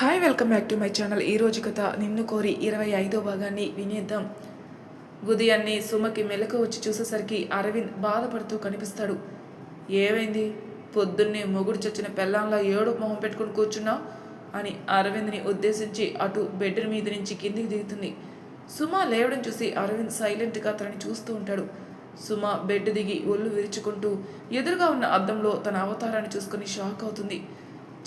Hi welcome back to my channel ఈ కథ నిన్ను కోరి ఇరవై ఐదో భాగాన్ని వినేద్దాం. ఉదయాన్నే సుమకి మెలకు వచ్చి చూసేసరికి అరవింద్ బాధపడుతూ కనిపిస్తాడు. ఏమైంది? పొద్దున్నే మొగుడు చచ్చిన పెళ్ళంలా ఏడు మొహం పెట్టుకుని కూర్చున్నావు అని అరవింద్ని ఉద్దేశించి అటు బెడ్ మీద నుంచి కిందికి దిగుతుంది. సుమ లేవడం చూసి అరవింద్ సైలెంట్గా తనని చూస్తూ ఉంటాడు. సుమ బెడ్ దిగి ఒళ్ళు విరుచుకుంటూ ఎదురుగా ఉన్న అద్దంలో తన అవతారాన్ని చూసుకుని షాక్ అవుతుంది.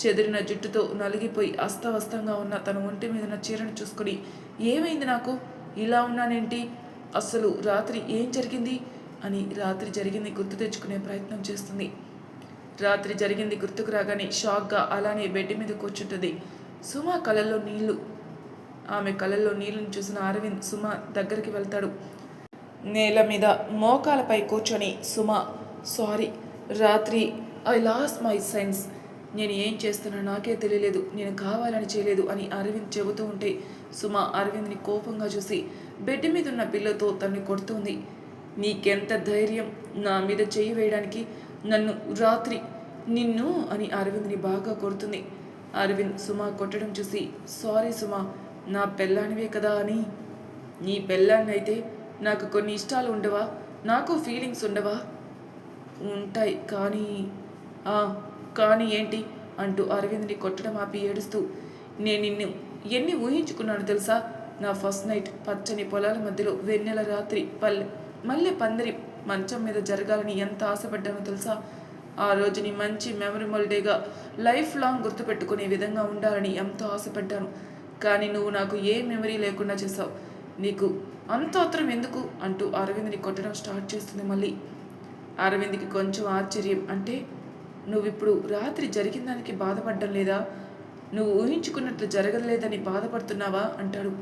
చెదిరిన జుట్టుతో నలిగిపోయి అస్తవస్తంగా ఉన్న తన ఒంటి మీద ఉన్న చీరను చూసుకుని ఏమైంది నాకు? ఇలా ఉన్నానేంటి? అసలు రాత్రి ఏం జరిగింది? అని రాత్రి జరిగింది గుర్తు తెచ్చుకునే ప్రయత్నం చేస్తుంది. రాత్రి జరిగింది గుర్తుకు రాగానే షాక్గా అలానే బెడ్ మీద కూర్చుంటుంది. సుమ కళ్ళల్లో నీళ్ళు. ఆమె కళ్ళల్లో నీళ్ళను చూసిన అరవింద్ సుమ దగ్గరికి వెళ్తాడు. నేల మీద మోకాలపై కూర్చొని సుమ సారీ రాత్రి ఐ లాస్ మై సెన్స్. నేను ఏం చేస్తున్నా నాకే తెలియలేదు నేను కావాలని చేయలేదు అని అరవింద్ చెబుతూ ఉంటే సుమ అరవింద్ని కోపంగా చూసి బెడ్ మీద ఉన్న పిల్లతో తన్ని కొడుతుంది. నీకెంత ధైర్యం నా మీద చెయ్యి వేయడానికి నన్ను రాత్రి నిన్ను అని అరవింద్ని బాగా కొడుతుంది. అరవింద్ సుమ కొట్టడం చూసి సారీ సుమ నా పెళ్ళానివే కదా అని. నీ పెళ్ళాన్నైతే నాకు కొన్ని ఇష్టాలు ఉండవా? నాకు ఫీలింగ్స్ ఉండవా? ఉంటాయి కానీ కానీ ఏంటి? అంటూ అరవింద్ని కొట్టడం ఆపి ఏడుస్తూ నేను నిన్ను ఎన్ని ఊహించుకున్నాను తెలుసా? నా ఫస్ట్ నైట్ పచ్చని పొలాల మధ్యలో వెన్నెల రాత్రి పల్లె మళ్ళీ పందిరి మంచం మీద జరగాలని ఎంత ఆశపడ్డానో తెలుసా? ఆ రోజుని మంచి మెమరబుల్ డేగా లైఫ్ లాంగ్ గుర్తుపెట్టుకునే విధంగా ఉండాలని ఎంతో ఆశపడ్డాను. కానీ నువ్వు నాకు ఏ మెమరీ లేకుండా చేసావు నీకు అంత ఆత్రం ఎందుకు? అంటూ అరవింద్ని కొట్టడం స్టార్ట్ చేస్తుంది మళ్ళీ. అరవింద్కి కొంచెం ఆశ్చర్యం అంటే నువ్విప్పుడు రాత్రి జరిగిన దానికి బాధపడడం లేదా? నువ్వు ఊహించుకున్నట్లు జరగలేదని బాధపడుతున్నావా? అంటాడు.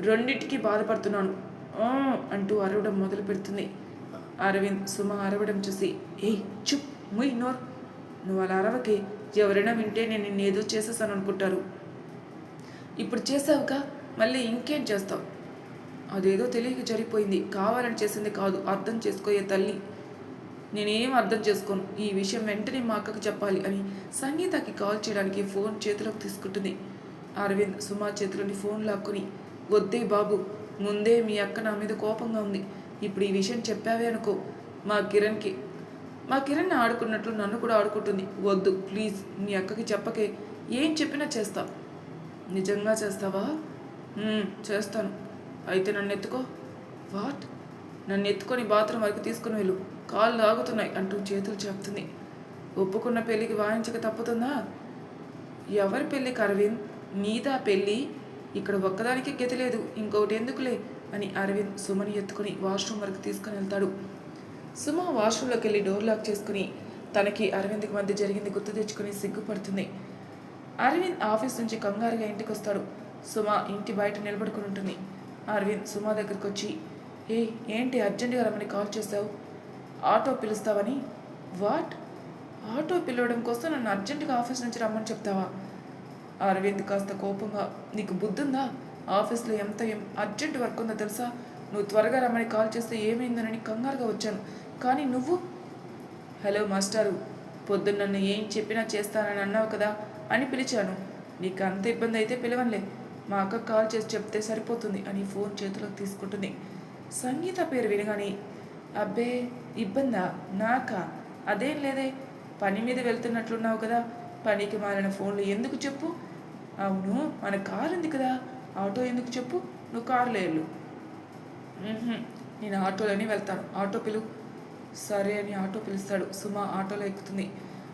రెండింటికి బాధపడుతున్నాను. అంటూ అరవడం మొదలు పెడుతుంది. అరవింద్ సుమ అరవడం చూసి ఏయ్ చుప్ ముయ్ నోర్. నువ్వు అలా అరవకే ఎవరైనా వింటే నేను నిన్ను ఏదో చేసేసాను అనుకుంటారు. ఇప్పుడు చేసావుగా మళ్ళీ ఇంకేం చేస్తావు? అదేదో తెలియక జరిగిపోయింది. కావాలని చేసింది కాదు అర్థం చేసుకోయే తల్లి. నేనేం అర్థం చేసుకోను. ఈ విషయం వెంటనే మా అక్కకి చెప్పాలి అని సంగీతకి కాల్ చేయడానికి ఫోన్ చేతిలోకి తీసుకుంటుంది. అరవింద్ సుమా చేతిలోని ఫోన్ లాక్కుని వద్దే బాబు ముందే మీ అక్క నా మీద కోపంగా ఉంది. ఇప్పుడు ఈ విషయం చెప్పావే అనుకో. మా కిరణ్కి మా కిరణ్ ఆడుకున్నట్లు నన్ను కూడా ఆడుకుంటుంది. వద్దు ప్లీజ్ మీ అక్కకి చెప్పకే. ఏం చెప్పినా చేస్తా. నిజంగా చేస్తావా? చేస్తాను. అయితే నన్ను ఎత్తుకో. వాట్? నన్ను ఎత్తుకొని బాత్రూమ్ వరకు తీసుకుని వెళ్ళు. కాళ్ళు లాగుతున్నాయి అంటూ చేతులు చెప్తుంది. ఒప్పుకున్న పెళ్ళికి వాయించక తప్పుతుందా? ఎవరి పెళ్ళికి అరవింద్? నీదా పెళ్ళి? ఇక్కడ ఒక్కదానికి గతి లేదు ఇంకొకటి ఎందుకులే? అని అరవింద్ సుమని ఎత్తుకుని వాష్రూమ్ వరకు తీసుకుని వెళ్తాడు. సుమ వాష్రూమ్లోకి వెళ్ళి డోర్ లాక్ చేసుకుని తనకి అరవింద్కి మధ్య జరిగింది గుర్తు తెచ్చుకుని సిగ్గుపడుతుంది. అరవింద్ ఆఫీస్ నుంచి కంగారుగా ఇంటికి వస్తాడు. సుమ ఇంటి బయట నిలబడుకుని ఉంటుంది. అరవింద్ సుమ దగ్గరికి వచ్చి ఏ ఏంటి అర్జెంటుగా రమ్మని కాల్ చేసావు ఆటో పిలుస్తావని? వాట్? ఆటో పిలవడం కోసం నన్ను అర్జెంటుగా ఆఫీస్ నుంచి రమ్మని చెప్తావా? అరవింద్ కాస్త కోపంగా నీకు బుద్ధుందా? ఆఫీస్లో ఎంత ఏం అర్జెంట్ వర్క్ ఉందో తెలుసా? నువ్వు త్వరగా రమ్మని కాల్ చేస్తే ఏమైందనని కంగారుగా వచ్చాను. కానీ నువ్వు? హలో మాస్టారు పొద్దున్న నన్ను ఏం చెప్పినా చేస్తానని అన్నావు కదా? అని పిలిచాను. నీకు అంత ఇబ్బంది అయితే పిలవనులే. మా అక్క కాల్ చేసి చెప్తే సరిపోతుంది అని ఫోన్ చేతిలోకి తీసుకుంటుంది. సంగీత పేరు వినగానే అబ్బే ఇబ్బందా నాకా? అదేం లేదే. పని మీద వెళ్తున్నట్లున్నావు కదా. పనికి మారిన ఫోన్లు ఎందుకు చెప్పు? అవును మన కారు ఉంది కదా. ఆటో ఎందుకు చెప్పు? నువ్వు కారులో వెళ్ళు. నేను ఆటోలోనే వెళ్తాను. ఆటో పిలు. సరే అని ఆటో పిలుస్తాడు. సుమ ఆటోలో ఎక్కుతుంది.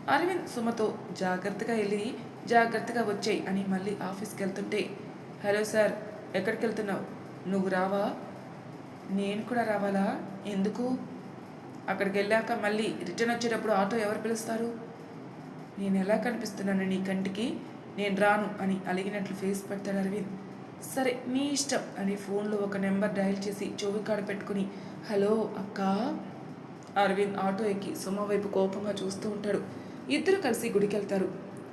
అరవింద్ సుమతో జాగ్రత్తగా వెళ్ళి జాగ్రత్తగా వచ్చాయి అని మళ్ళీ ఆఫీస్కి వెళ్తుంటే హలో సార్ ఎక్కడికి వెళ్తున్నావు? నువ్వు రావా? నేను కూడా రావాలా? ఎందుకు? అక్కడికి వెళ్ళాక మళ్ళీ రిటర్న్ వచ్చేటప్పుడు ఆటో ఎవరు పిలుస్తారు? నేను ఎలా కనిపిస్తున్నాను నీ కంటికి? నేను రాను అని అలిగినట్లు ఫేస్ పెడతాడు అరవింద్. సరే నీ ఇష్టం అని ఫోన్లో ఒక నెంబర్ డయల్ చేసి చెవి కాడ పెట్టుకుని హలో అక్క. అరవింద్ ఆటో ఎక్కి సుమ వైపు కోపంగా చూస్తూ ఉంటాడు. ఇద్దరు కలిసి గుడికి వెళ్తారు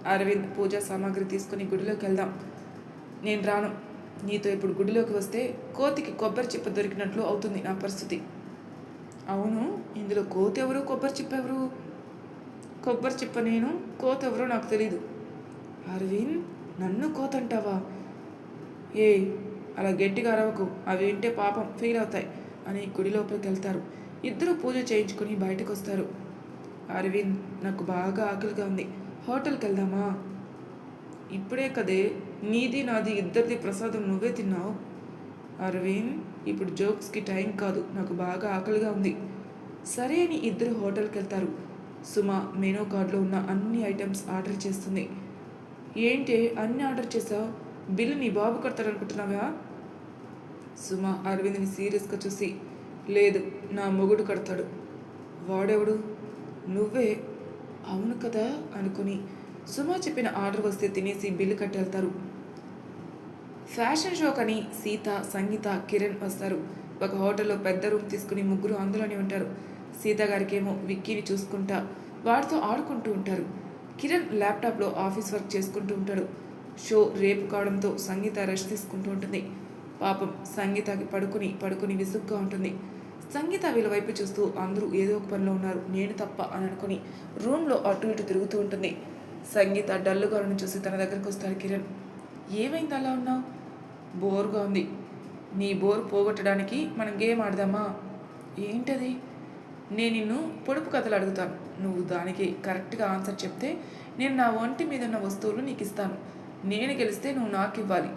అరవింద్ పూజా సామాగ్రి తీసుకుని గుడిలోకి వెళ్దాం. నేను రాను. నీతో ఇప్పుడు గుడిలోకి వస్తే కోతికి కొబ్బరి చిప్ప దొరికినట్లు అవుతుంది నా పరిస్థితి. అవును. ఇందులో కోతి ఎవరు కొబ్బరి చిప్ప ఎవరు? కొబ్బరి చిప్ప నేను కోత ఎవరో నాకు తెలీదు. అరవింద్ నన్ను కోత అంటావా? ఏ అలా గట్టిగా అరవకు. అవి వింటే పాపం ఫీల్ అవుతాయి అని గుడి లోపలికి వెళ్తారు. ఇద్దరు పూజ చేయించుకుని బయటకు వస్తారు అరవింద్ నాకు బాగా ఆకలిగా ఉంది. హోటల్కి వెళ్దామా? ఇప్పుడే కదే నీది నాది ఇద్దరిది ప్రసాదం నువ్వే తిన్నావు. అరవింద్ ఇప్పుడు జోక్స్కి టైం కాదు నాకు బాగా ఆకలిగా ఉంది. సరే అని ఇద్దరు హోటల్కి వెళ్తారు సుమ మెనూ కార్డులో ఉన్న అన్ని ఐటమ్స్ ఆర్డర్ చేస్తుంది. ఏంటి అన్ని ఆర్డర్ చేసావు? బిల్లు నీ బాబు కడతాడనుకుంటున్నావా? సుమ అరవింద్ని సీరియస్గా చూసి లేదు నా మొగుడు కడతాడు. వాడెవడు? నువ్వే? అవును కదా అనుకుని. సుమ చెప్పిన ఆర్డర్ వస్తే తినేసి బిల్లు కట్టెళ్తారు. ఫ్యాషన్ షోకని సీత సంగీత కిరణ్ వస్తారు. ఒక హోటల్లో పెద్ద రూమ్ తీసుకుని ముగ్గురు అందులోనే ఉంటారు. సీత గారికేమో విక్కీని చూసుకుంటా వాడితో ఆడుకుంటూ ఉంటారు. కిరణ్ ల్యాప్టాప్లో ఆఫీస్ వర్క్ చేసుకుంటూ ఉంటాడు. షో రేపు కావడంతో సంగీత రెస్ట్ తీసుకుంటూ ఉంటుంది. పాపం సంగీతకి పడుకుని పడుకుని విసుగ్గా ఉంటుంది. సంగీత వీళ్ళ వైపు చూస్తూ అందరూ ఏదో ఒక పనిలో ఉన్నారు. నేను తప్ప అని అనుకుని రూమ్లో అటు ఇటు తిరుగుతూ ఉంటుంది. సంగీత డల్లుగా చూసి తన దగ్గరకు వస్తాడు కిరణ్. ఏమైంది అలా ఉన్నావు? బోర్గా ఉంది. నీ బోర్ పోగొట్టడానికి మనం గేమ్ ఆడదామా? ఏంటది? నేను నిన్ను పొడుపు కథలు అడుగుతాను. నువ్వు దానికి కరెక్ట్గా ఆన్సర్ చెప్తే నేను నా ఒంటి మీద ఉన్న వస్తువులు నీకు ఇస్తాను నేను గెలిస్తే నువ్వు నాకు ఇవ్వాలి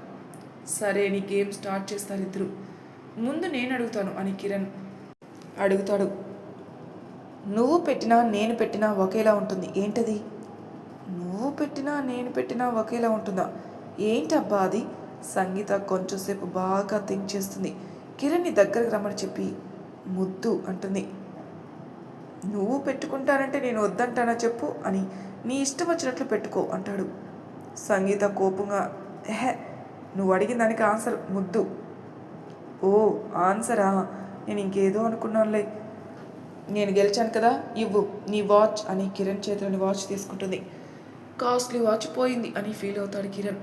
సరే నీ గేమ్ స్టార్ట్ చేస్తారు ఇద్దరు. ముందు నేను అడుగుతాను అని కిరణ్ అడుగుతాడు. నువ్వు పెట్టినా నేను పెట్టినా ఒకేలా ఉంటుంది. ఏంటది? నువ్వు పెట్టినా నేను పెట్టినా ఒకేలా ఉంటుందా? ఏంటబ్బా అది? సంగీత కొంచెంసేపు బాగా థింక్ చేస్తుంది. కిరణ్ని దగ్గరకు రమ్మని చెప్పి ముద్దు అంటుంది. నువ్వు పెట్టుకుంటానంటే నేను వద్దంటానా చెప్పు అని నీ ఇష్టం వచ్చినట్లు పెట్టుకో అంటాడు. సంగీత కోపంగా ఎహె నువ్వు అడిగిన దానికి ఆన్సర్ ముద్దు. ఓ ఆన్సరా? నేను ఇంకేదో అనుకున్నానులే. నేను గెలిచాను కదా ఇవ్వు నీ వాచ్ అని కిరణ్ చేతిలోని వాచ్ తీసుకుంటుంది. కాస్ట్లీ వాచ్ పోయింది అని ఫీల్ అవుతాడు కిరణ్.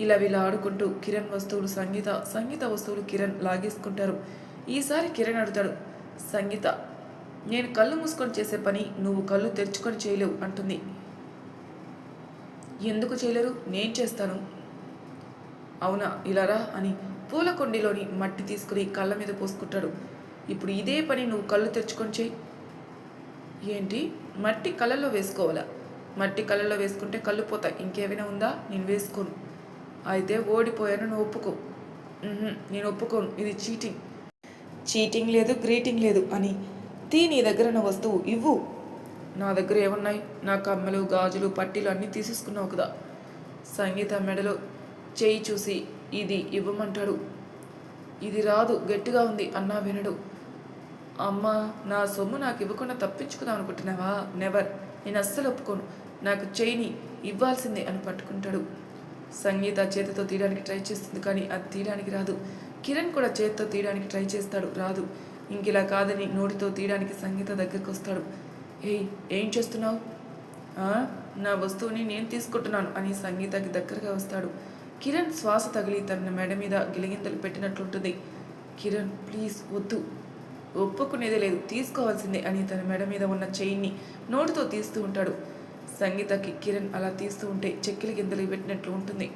ఇలా ఇలా ఆడుకుంటూ కిరణ్ వస్తువులు సంగీత సంగీత వస్తువులు కిరణ్ లాగేసుకుంటారు. ఈసారి కిరణ్ అడుగుతాడు సంగీత నేను కళ్ళు మూసుకొని చేసే పని నువ్వు కళ్ళు తెరుచుకొని చేయలేవు అంటుంది. ఎందుకు చేయలేరు? నేను చేస్తాను. అవునా ఇలా రా అని పూల కుండీలోని మట్టి తీసుకుని కళ్ళ మీద పోసుకుంటాడు. ఇప్పుడు ఇదే పని నువ్వు కళ్ళు తెరుచుకొని చేయి. ఏంటి? మట్టి కళ్ళల్లో వేసుకోవాలా? మట్టి కళ్ళల్లో వేసుకుంటే కళ్ళు పోతాయి. ఇంకేమైనా ఉందా? నేను వేసుకోను. అయితే ఓడిపోయాను నువ్వు ఒప్పుకో. నేను ఒప్పుకోను ఇది చీటింగ్. చీటింగ్ లేదు గ్రీటింగ్ లేదు అని. తీ నీ దగ్గర ఉన్న వస్తువు ఇవ్వు. నా దగ్గర ఏమున్నాయి? నా కమ్మలు గాజులు పట్టీలు అన్నీ తీసేసుకున్నావు కదా. సంగీత మెడలో చేయి చూసి ఇది ఇవ్వమంటాడు. ఇది రాదు గట్టిగా ఉంది అన్నా వినడు. అమ్మ నా సొమ్ము నాకు ఇవ్వకుండా తప్పించుకుందాం అనుకుంటున్నావా? నెవర్ నేను అస్సలు ఒప్పుకోను. నాకు చేయిని ఇవ్వాల్సిందే అని పట్టుకుంటాడు. సంగీత చేతితో తీయడానికి ట్రై చేస్తుంది కానీ అది తీయడానికి రాదు. కిరణ్ కూడా చేతితో తీయడానికి ట్రై చేస్తాడు రాదు. ఇంకిలా కాదని నోటితో తీయడానికి సంగీత దగ్గరికి వస్తాడు. ఏయ్ ఏం చేస్తున్నావు? నా వస్తువుని నేను తీసుకుంటున్నాను అని సంగీతకి దగ్గరగా వస్తాడు. కిరణ్ శ్వాస తగిలి తన మెడ మీద గిలిగింతలు పెట్టినట్లుంటుంది. కిరణ్ ప్లీజ్ వద్దు. ఒప్పుకునేదే లేదు తీసుకోవాల్సిందే అని తన మెడ మీద ఉన్న చైన్ని నోటితో తీస్తూ ఉంటాడు. సంగీతకి కిరణ్ అలా తీస్తూ ఉంటే చెక్కిలి గిందలు పెట్టినట్లు ఉంటుంది.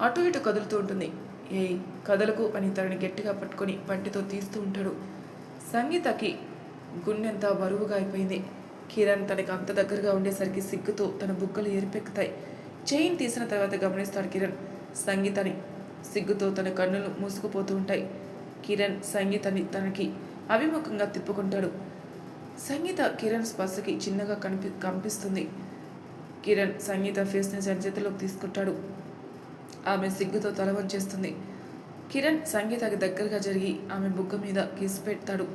అటు ఇటు కదులుతూ ఉంటుంది. ఏయ్ కదలకు అని తనని గట్టిగా పట్టుకొని పంటితో తీస్తూ ఉంటాడు. సంగీతకి గుండెంతా బరువుగా అయిపోయింది. కిరణ్ తనకి అంత దగ్గరగా ఉండేసరికి సిగ్గుతో తన బుగ్గలు ఏర్పెక్కుతాయి. చైన్ తీసిన తర్వాత గమనిస్తాడు కిరణ్. సంగీతని సిగ్గుతో తన కన్నులు మూసుకుపోతూ ఉంటాయి. కిరణ్ సంగీతని తనకి అభిముఖంగా తిప్పుకుంటాడు. సంగీత కిరణ్ స్పర్శకి చిన్నగా కనిపి కంపిస్తుంది కిరణ్ సంగీత ఫేస్ని తన చేతిలోకి తీసుకుంటాడు. ఆమె సిగ్గుతో తల వంచేస్తుంది. కిరణ్ సంగీతకి దగ్గరగా జరిగి ఆమె బుగ్గ మీద కిసి పెడతాడు.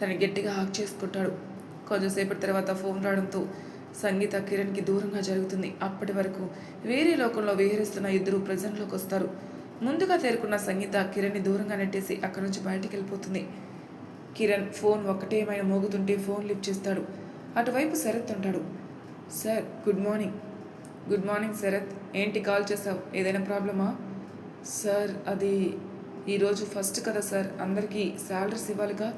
తను గట్టిగా హాక్ చేసుకుంటాడు. కొంచెంసేపటి తర్వాత ఫోన్ రావడంతో సంగీత కిరణ్కి దూరంగా జరుగుతుంది. అప్పటి వరకు వేరే లోకంలో విహరిస్తున్న ఇద్దరు ప్రజెంట్లోకి వస్తారు. ముందుగా తేరుకున్న సంగీత కిరణ్ని దూరంగా నెట్టేసి అక్కడి నుంచి బయటికి వెళ్ళిపోతుంది. కిరణ్ ఫోన్ ఒకటేమైనా మోగుతుంటే ఫోన్ లిఫ్ట్ చేస్తాడు. అటువైపు శరత్ ఉంటాడు. Sir good morning good morning Sarath ఏంటి కాల్ చేసావు? ఏదైనా ప్రాబ్లమా సార్ అది ఈరోజు ఫస్ట్ కదా సార్ అందరికీ శాలరీస్ ఇవ్వాలిగా?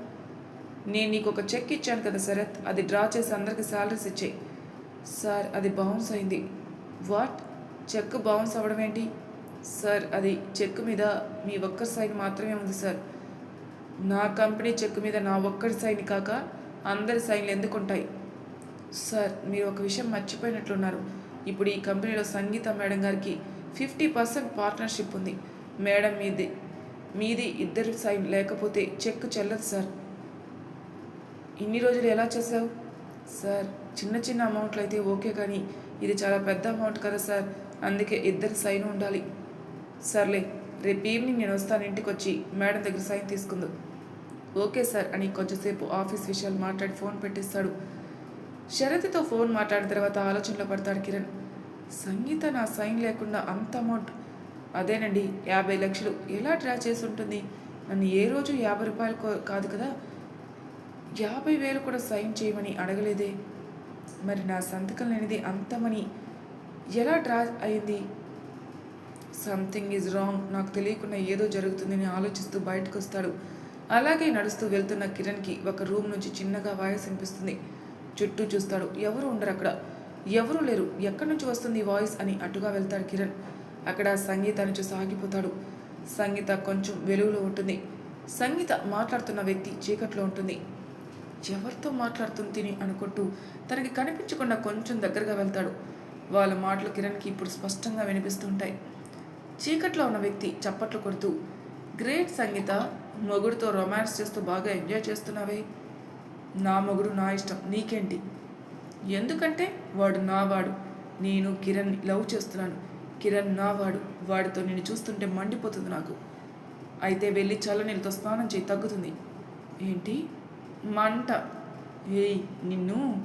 నేను నీకు ఒక చెక్ ఇచ్చాను కదా శరత్ అది డ్రా చేసి అందరికీ శాలరీస్ ఇచ్చాయి సార్ అది బౌన్స్ అయింది. వాట్ చెక్ బౌన్స్ అవ్వడం ఏంటి? సార్ అది చెక్ మీద మీ ఒక్కరి సైన్ మాత్రమే ఉంది సార్ నా కంపెనీ చెక్ మీద నా ఒక్కరి సైన్ కాక అందరి సైన్లు ఎందుకు ఉంటాయి? సార్ మీరు ఒక విషయం మర్చిపోయినట్లున్నారు. ఇప్పుడు ఈ కంపెనీలో సంగీత మేడం గారికి ఫిఫ్టీ పర్సెంట్ పార్ట్నర్షిప్ ఉంది. మేడం మీది మీది ఇద్దరు సైన్ లేకపోతే చెక్ చెల్లదు సార్. ఇన్ని రోజులు ఎలా చేసావు సార్ చిన్న చిన్న అమౌంట్లు అయితే ఓకే కానీ ఇది చాలా పెద్ద అమౌంట్ కదా సార్. అందుకే ఇద్దరు సైన్ ఉండాలి. సర్లే రేపు ఈవినింగ్ నేను వస్తాను ఇంటికి వచ్చి మేడం దగ్గర సైన్ తీసుకుందు. ఓకే సార్ అని కొంచెంసేపు ఆఫీస్ విషయాలు మాట్లాడి ఫోన్ పెట్టిస్తాడు. శరత్తో ఫోన్ మాట్లాడిన తర్వాత ఆలోచనలో పడతాడు కిరణ్. సంగీత నా సైన్ లేకుండా అంత అమౌంట్. అదేనండి యాభై లక్షలు. ఎలా డ్రా చేసి ఉంటుంది నన్ను ఏ రోజు యాభై రూపాయలు కాదు కదా? యాభై వేలు కూడా సైన్ చేయమని అడగలేదే. మరి నా సంతకం లేనిది అంతమని ఎలా డ్రా అయింది? Something is wrong. నాకు తెలియకుండా ఏదో జరుగుతుందని ఆలోచిస్తూ బయటకు వస్తాడు అలాగే నడుస్తూ వెళ్తున్న కిరణ్కి ఒక రూమ్ నుంచి చిన్నగా వాయిస్ వినిపిస్తుంది. చుట్టూ చూస్తాడు. ఎవరు ఉండరు అక్కడ. ఎవరూ లేరు. ఎక్కడి నుంచి వస్తుంది ఈ వాయిస్ అని అటుగా వెళ్తాడు కిరణ్. అక్కడ సంగీతాన్ని చూసి ఆగిపోతాడు. సంగీత కొంచెం వెలుగులో ఉంటుంది. సంగీత మాట్లాడుతున్న వ్యక్తి చీకట్లో ఉంటుంది. ఎవరితో మాట్లాడుతుంది తిని అనుకుంటూ తనకి కనిపించకుండా కొంచెం దగ్గరగా వెళ్తాడు. వాళ్ళ మాటలు కిరణ్కి ఇప్పుడు స్పష్టంగా వినిపిస్తుంటాయి. చీకట్లో ఉన్న వ్యక్తి చప్పట్లు కొడుతూ గ్రేట్ సంగీత మొగుడుతో రొమాన్స్ చేస్తూ బాగా ఎంజాయ్ చేస్తున్నావే. నా మొగుడు నా ఇష్టం నీకేంటి? ఎందుకంటే వాడు నావాడు. నేను కిరణ్ లవ్ చేస్తున్నాను. కిరణ్ నావాడు వాడితో నేను చూస్తుంటే మండిపోతుంది నాకు. అయితే వెళ్ళి చల్లనీళ్ళతో స్నానం చేయి తగ్గుతుంది. ఏంటి? మంట. ఏయ్ నిన్ను?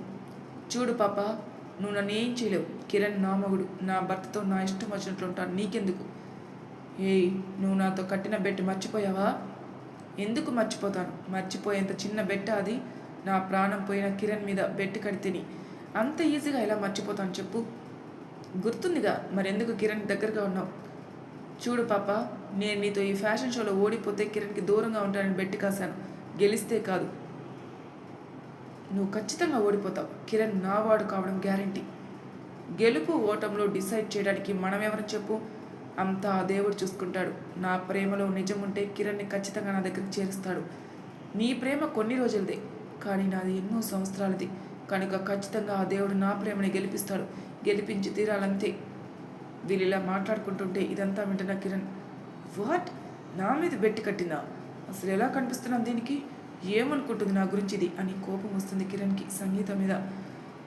చూడు పాప నువ్వు నన్ను ఏం చేయలేవు. కిరణ్ నా మగుడు నా భర్తతో నా ఇష్టం వచ్చినట్లు ఉంటాను నీకెందుకు? ఏయ్ నువ్వు నాతో కట్టిన బెట్ మర్చిపోయావా? ఎందుకు మర్చిపోతాను? మర్చిపోయేంత చిన్న బెట్ట అది? నా ప్రాణం పోయిన కిరణ్ మీద బెట్టు కడితేని అంత ఈజీగా ఎలా మర్చిపోతాను చెప్పు. గుర్తుందిగా మరెందుకు కిరణ్ దగ్గరగా ఉన్నావు? చూడు పాప నేను నీతో ఈ ఫ్యాషన్ షోలో ఓడిపోతే కిరణ్కి దూరంగా ఉంటానని బెట్టి కాశాను. గెలిస్తే కాదు. నువ్వు ఖచ్చితంగా ఓడిపోతావు. కిరణ్ నావాడు కావడం గ్యారంటీ. గెలుపు ఓటంలో డిసైడ్ చేయడానికి మనం ఎవరని చెప్పు. అంతా ఆ దేవుడు చూసుకుంటాడు. నా ప్రేమలో నిజం ఉంటే కిరణ్ని ఖచ్చితంగా నా దగ్గరికి చేరుస్తాడు. నీ ప్రేమ కొన్ని రోజులదే. కానీ నాది ఎన్నో సంవత్సరాలది. కనుక ఖచ్చితంగా ఆ దేవుడు నా ప్రేమని గెలిపిస్తాడు. గెలిపించి తీరాలంతే. వీళ్ళు ఇలా మాట్లాడుకుంటుంటే ఇదంతా వింటున్న కిరణ్ వాట్? నా మీద బెట్టి కట్టిందా? అసలు ఎలా కనిపిస్తున్నాం దీనికి? ఏమనుకుంటుంది నా గురించి ఇది? అని కోపం వస్తుంది కిరణ్కి సంగీత మీద.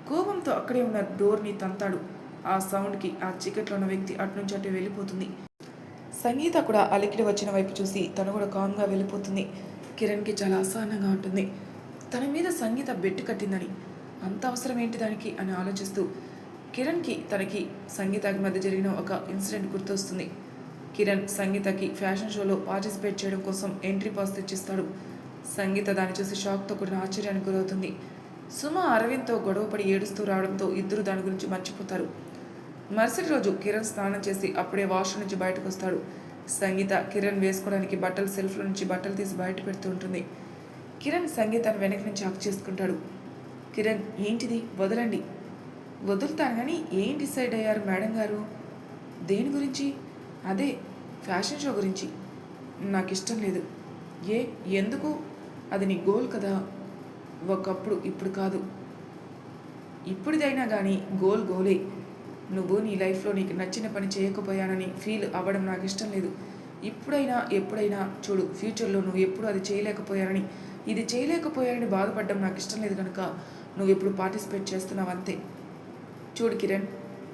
కోపంతో అక్కడే ఉన్న డోర్ని తంతాడు. ఆ సౌండ్కి ఆ చీకట్లో ఉన్న వ్యక్తి అటు నుంచి అటు వెళ్ళిపోతుంది. సంగీత కూడా అలికిడి వచ్చిన వైపు చూసి తను కూడా కామ్గా వెళ్ళిపోతుంది. కిరణ్కి చాలా అసహనంగా ఉంటుంది. తన మీద సంగీత బెట్టు కట్టిందని అంత అవసరం ఏంటి దానికి అని ఆలోచిస్తూ కిరణ్కి తనకి సంగీతకి మధ్య జరిగిన ఒక ఇన్సిడెంట్ గుర్తొస్తుంది. కిరణ్ సంగీతకి ఫ్యాషన్ షోలో పార్టిసిపేట్ చేయడం కోసం ఎంట్రీ పాస్ తెచ్చిస్తాడు. సంగీత దాన్ని చూసి షాక్తో కూడిన ఆశ్చర్యానికి గురవుతుంది. సుమ అరవింద్తో గొడవపడి ఏడుస్తూ రావడంతో ఇద్దరు దాని గురించి మర్చిపోతారు. మరుసటి రోజు కిరణ్ స్నానం చేసి అప్పుడే వాష్రూమ్ నుంచి బయటకు వస్తాడు సంగీత కిరణ్ వేసుకోవడానికి బట్టలు సెల్ఫ్లో నుంచి బట్టలు తీసి బయట పెడుతూ ఉంటుంది. కిరణ్ సంగీతాన్ని వెనక నుంచి హక్ చేసుకుంటాడు. కిరణ్ ఏంటిది? వదలండి. వదులుతాను కానీ ఏం డిసైడ్ అయ్యారు మేడం గారు? దేని గురించి? అదే ఫ్యాషన్ షో గురించి. నాకు ఇష్టం లేదు. ఏ ఎందుకు? అది నీ గోల్ కదా. ఒకప్పుడు ఇప్పుడు కాదు. ఇప్పుడిదైనా కానీ గోల్ గోలే. నువ్వు నీ లైఫ్లో నీకు నచ్చిన పని చేయకపోయానని ఫీల్ అవ్వడం నాకు ఇష్టం లేదు. ఇప్పుడైనా ఎప్పుడైనా చూడు ఫ్యూచర్లో నువ్వు ఎప్పుడు అది చేయలేకపోయానని ఇది చేయలేకపోయాడని బాధపడడం నాకు ఇష్టం లేదు కనుక నువ్వు ఎప్పుడు పార్టిసిపేట్ చేస్తున్నావు అంతే. చూడు కిరణ్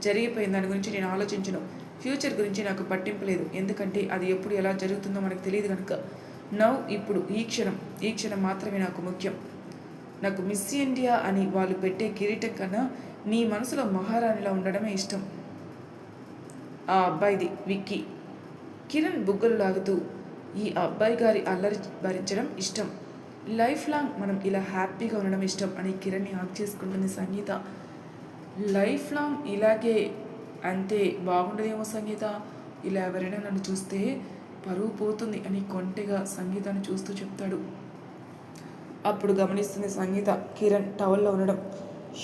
జరిగిపోయిన దాని గురించి నేను ఆలోచించను. ఫ్యూచర్ గురించి నాకు పట్టింపు లేదు. ఎందుకంటే అది ఎప్పుడు ఎలా జరుగుతుందో మనకు తెలియదు కనుక నవ్ ఇప్పుడు ఈ క్షణం. ఈ క్షణం మాత్రమే నాకు ముఖ్యం. నాకు మిస్ ఇండియా అని వాళ్ళు పెట్టే కిరీటం కన్నా నీ మనసులో మహారాణిలా ఉండడమే ఇష్టం. ఆ అబ్బాయిది విక్కీ. కిరణ్ బుగ్గలు లాగుతూ ఈ అబ్బాయి గారి అల్లరి భరించడం ఇష్టం. లైఫ్ లాంగ్ మనం ఇలా హ్యాపీగా ఉండడం ఇష్టం అని కిరణ్ని హాక్ చేసుకుంటుంది సంగీత. లైఫ్ లాంగ్ ఇలాగే అంతే బాగుండదేమో సంగీత. ఇలా ఎవరైనా నన్ను చూస్తే పరువు పోతుంది అని కొంటెగా సంగీతాన్ని చూస్తూ చెప్తాడు. అప్పుడు గమనిస్తుంది సంగీత కిరణ్ టవల్లో ఉండడం.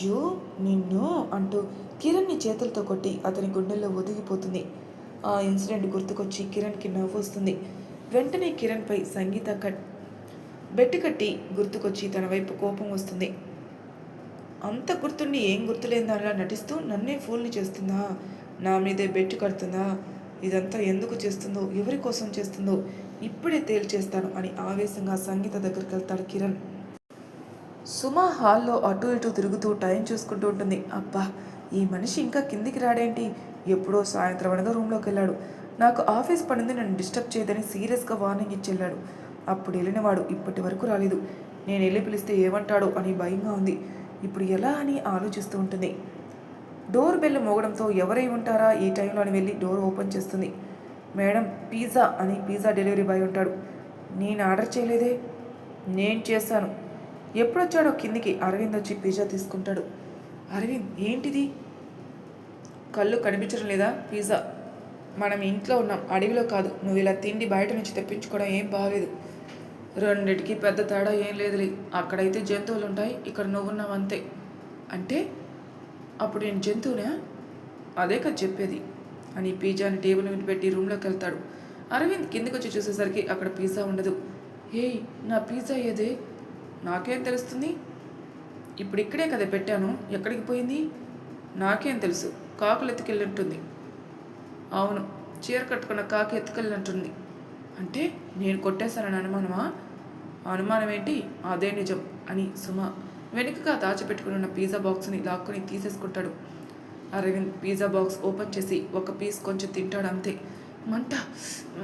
యో నిన్ను అంటూ కిరణ్ని చేతులతో కొట్టి అతని గుండెల్లో ఒదిగిపోతుంది. ఆ ఇన్సిడెంట్ గుర్తుకొచ్చి కిరణ్కి నవ్వు వస్తుంది వెంటనే కిరణ్పై సంగీత కట్ బెట్టు కట్టి గుర్తుకొచ్చి తన వైపు కోపం వస్తుంది. అంత గుర్తుండి ఏం గుర్తులేని దానిలా నటిస్తూ నన్నే ఫూల్ని చేస్తుందా? నా మీదే బెట్టు కడుతుందా? ఇదంతా ఎందుకు చేస్తుందో ఎవరి కోసం చేస్తుందో ఇప్పుడే తేల్చేస్తాను అని ఆవేశంగా సంగీత దగ్గరికి వెళ్తాడు కిరణ్. సుమ హాల్లో అటు ఇటు తిరుగుతూ టైం చూసుకుంటూ ఉంటుంది. అబ్బా ఈ మనిషి ఇంకా కిందికి రాడేంటి? ఎప్పుడో సాయంత్రం అనగా రూమ్లోకి వెళ్ళాడు. నాకు ఆఫీస్ పనింది నన్ను డిస్టర్బ్ చేయదని సీరియస్గా వార్నింగ్ ఇచ్చి వెళ్ళాడు. అప్పుడు వెళ్ళినవాడు ఇప్పటి వరకు రాలేదు. నేను వెళ్ళి పిలిస్తే ఏమంటాడో అని భయంగా ఉంది. ఇప్పుడు ఎలా అని ఆలోచిస్తూ ఉంటుంది. డోర్ బెల్ మోగడంతో ఎవరై ఉంటారా? ఈ టైంలో అని వెళ్ళి డోర్ ఓపెన్ చేస్తుంది. మేడం పిజ్జా అని పిజ్జా డెలివరీ బాయ్ ఉంటాడు. నేను ఆర్డర్ చేయలేదే? నేను చేశాను. ఎప్పుడొచ్చాడో కిందికి అరవింద్ వచ్చి పిజ్జా తీసుకుంటాడు. అరవింద్ ఏంటిది? కళ్ళు కనిపించడం లేదా? పిజ్జా. మనం ఇంట్లో ఉన్నాం అడవిలో కాదు. నువ్వు ఇలా తిండి బయట నుంచి తెప్పించుకోవడం ఏం బాగలేదు రెండిటికి పెద్ద తేడా ఏం లేదులే. అక్కడైతే జంతువులు ఉంటాయి ఇక్కడ నువ్వున్నావు అంతే అంటే అప్పుడు నేను జంతువునా? అదే కదా చెప్పేది. అని పిజ్జాని టేబుల్ మీద పెట్టి రూమ్లోకి వెళ్తాడు అరవింద్ కిందికి వచ్చి చూసేసరికి అక్కడ పిజ్జా ఉండదు. ఏయ్ నా పిజ్జా ఏదే? నాకేం తెలుస్తుంది? ఇప్పుడు ఇక్కడే కదా పెట్టాను. ఎక్కడికి పోయింది? నాకేం తెలుసు. కాకులు ఎత్తుకెళ్ళినట్టుంది అవును చీర కట్టుకున్న కాకి ఎత్తుకెళ్ళినట్టుంది. అంటే నేను కొట్టేశానని అనుమానమా? అనుమానం ఏంటి? అదే నిజం అని సుమ వెనుకగా దాచిపెట్టుకుని ఉన్న పిజ్జా బాక్స్ని లాక్కొని తీసేసుకుంటాడు. అరవింద్ పిజ్జా బాక్స్ ఓపెన్ చేసి ఒక పీస్ కొంచెం తింటాడు అంతే. మంట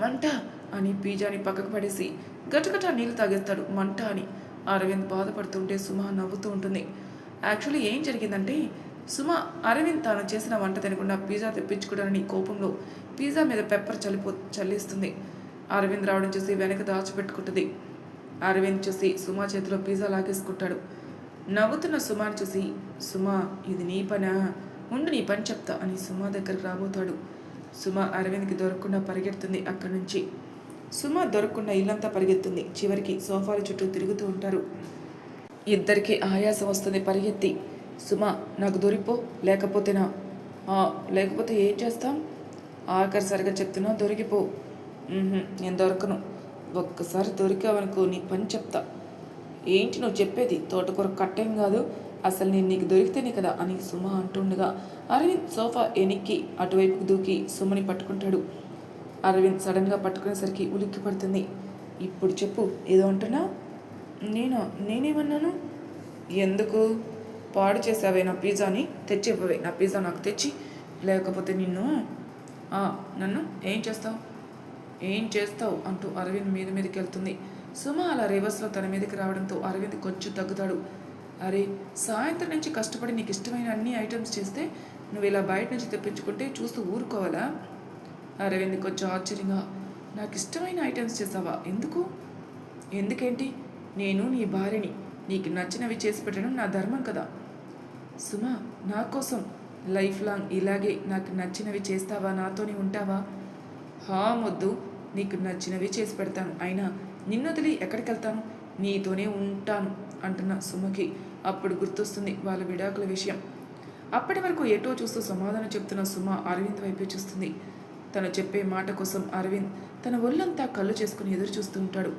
మంట అని పిజ్జాని పక్కకు పడేసి గటగట నీళ్ళు తాగేస్తాడు మంట అని. అరవింద్ బాధపడుతుంటే సుమ నవ్వుతూ ఉంటుంది. యాక్చువల్లీ ఏం జరిగిందంటే సుమ అరవింద్ తాను చేసిన వంట తినకుండా పిజ్జా తెప్పించుకోవడానికి కోపంలో పిజ్జా మీద పెప్పర్ చల్లిపో చల్లిస్తుంది. అరవింద్ రావడం చూసి వెనక దాచిపెట్టుకుంటుంది. అరవింద్ చూసి సుమా చేతిలో పిజ్జా లాగేసుకుంటాడు. నవ్వుతున్న సుమాను చూసి సుమా ఇది నీ పనా? ఉండు నీ పని చెప్తా అని సుమా దగ్గరకు రాబోతాడు. సుమా అరవింద్కి దొరకకుండా పరిగెడుతుంది అక్కడి నుంచి. సుమా దొరకకుండా ఇల్లంతా పరిగెత్తుంది. చివరికి సోఫాల చుట్టూ తిరుగుతూ ఉంటారు. ఇద్దరికి ఆయాసం వస్తుంది పరిగెత్తి. సుమా నాకు దొరికిపో లేకపోతేనా "ఆ, లేకపోతే ఏం చేస్తాం? ఆఖరి సరిగా చెప్తున్నా దొరికిపో. నేను దొరకను. ఒక్కసారి దొరికావనుకో నీ పని చెప్తా. ఏంటి నువ్వు చెప్పేది? తోటకూర కట్టేం కాదు. అసలు నేను నీకు దొరికితేనే కదా అని సుమ అంటుండగా అరవింద్ సోఫా ఎనిక్కి అటువైపుకు దూకి సుమని పట్టుకుంటాడు. అరవింద్ సడన్గా పట్టుకునేసరికి ఉలిక్కి పడుతుంది. ఇప్పుడు చెప్పు ఏదో అంటున్నా? నేను? నేనేమన్నాను? ఎందుకు? పాడు చేసావే నా పిజ్జాని? తెచ్చి ఇవ్వవే నా పిజ్జా నాకు తెచ్చి లేకపోతే నిన్ను? నన్ను? ఏం చేస్తావు? ఏం చేస్తావు? అంటూ అరవింద్ మీద మీదకి వెళ్తుంది సుమ అలా రివర్స్లో తన మీదకి రావడంతో అరవింద్ కొంచెం తగ్గుతాడు. అరే సాయంత్రం నుంచి కష్టపడి నీకు ఇష్టమైన అన్ని ఐటమ్స్ చేస్తే నువ్వు ఇలా బయట నుంచి తెప్పించుకుంటే చూస్తూ ఊరుకోవాలా? అరవింద్ కొంచెం ఆశ్చర్యంగా నాకు ఇష్టమైన ఐటమ్స్ చేసావా? ఎందుకు? ఎందుకేంటి? నేను నీ భార్యని. నీకు నచ్చినవి చేసి పెట్టడం నా ధర్మం కదా. సుమా నా కోసం. లైఫ్ లాంగ్ ఇలాగే నాకు నచ్చినవి చేస్తావా? నాతోనే ఉంటావా? హా మొద్దు. నీకు నచ్చినవి చేసి పెడతాను. అయినా నిన్ను వదిలి ఎక్కడికి వెళ్తాను నీతోనే ఉంటాను అంటున్న సుమకి అప్పుడు గుర్తొస్తుంది వాళ్ళ విడాకుల విషయం. అప్పటి వరకు ఎటో చూస్తూ సమాధానం చెప్తున్న సుమ అరవింద్ వైపే చూస్తుంది. తను చెప్పే మాట కోసం అరవింద్ తన ఒళ్ళంతా కళ్ళు చేసుకుని ఎదురు చూస్తూ ఉంటాడు.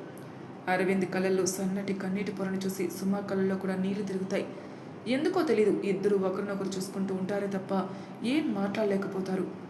అరవింద్ కళ్ళల్లో సన్నటి కన్నీటి పొరను చూసి సుమ కళ్ళల్లో కూడా నీళ్ళు తిరుగుతాయి. ఎందుకో తెలీదు ఇద్దరు ఒకరినొకరు చూసుకుంటూ ఉంటారే తప్ప ఏం మాట్లాడలేకపోతారు.